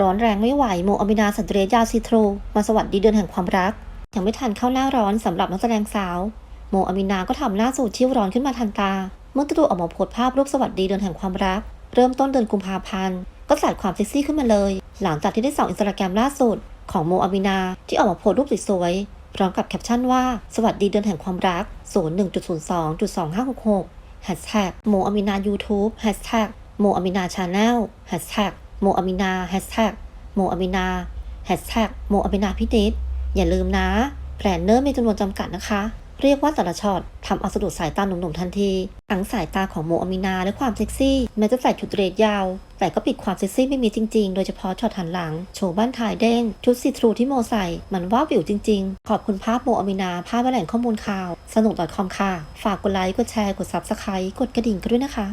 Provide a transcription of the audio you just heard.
ร้อนแรงไม่ไหวโมอามินาสันเตรยาซีโทร มาสวัสดีเดือนแห่งความรัก ยังไม่ทันเข้าหน้าร้อนสำหรับนักแสดงสาว โมอามินาก็ทำหน้าสูดที่ร้อนขึ้นมาทันตา เมื่อตัวออกมาโพสภาพรูปสวัสดีเดือนแห่งความรัก เริ่มต้นเดือนกุมภาพันธ์ก็สาดความเซ็กซี่ขึ้นมาเลย หลังจากที่ได้ส่องอินสตาแกรมล่าสุด ของโมอามินาที่ออกมาโพสรูปสวยๆพร้อมกับแคปชั่นว่าสวัสดีเดือนแห่งความรัก 01.02.2566 Hashtag โมอามินา YouTube Hashtag โมอามินาชาแนล Hashtag โมอามินา Hashtag โมอามินา Hashtag โมอามินาพินิษอย่าลืมนะแบรนเนอร์มีจำนวนจำกัดนะคะ เรียกว่าแต่ละช็อตทำเอาสะดุดสายตาหนุ่มๆทันทีทั้งสายตาของโมอามินาและความเซ็กซี่ แม้จะใส่ชุดเดรสยาว แต่ก็ปิดความเซ็กซี่ไม่มีจริงๆ โดยเฉพาะช็อตหันหลัง โชว์บ้านท้ายเด้ง ชุดซีทรูที่โมใส่ มันว้าวิวจริงๆ ขอบคุณภาพโมอามินาภาพและแหล่งข้อมูลข่าว สนุก .com ค่ะ ฝากกดไลค์ กดแชร์ กด Subscribe กดกระดิ่งกันด้วยนะคะ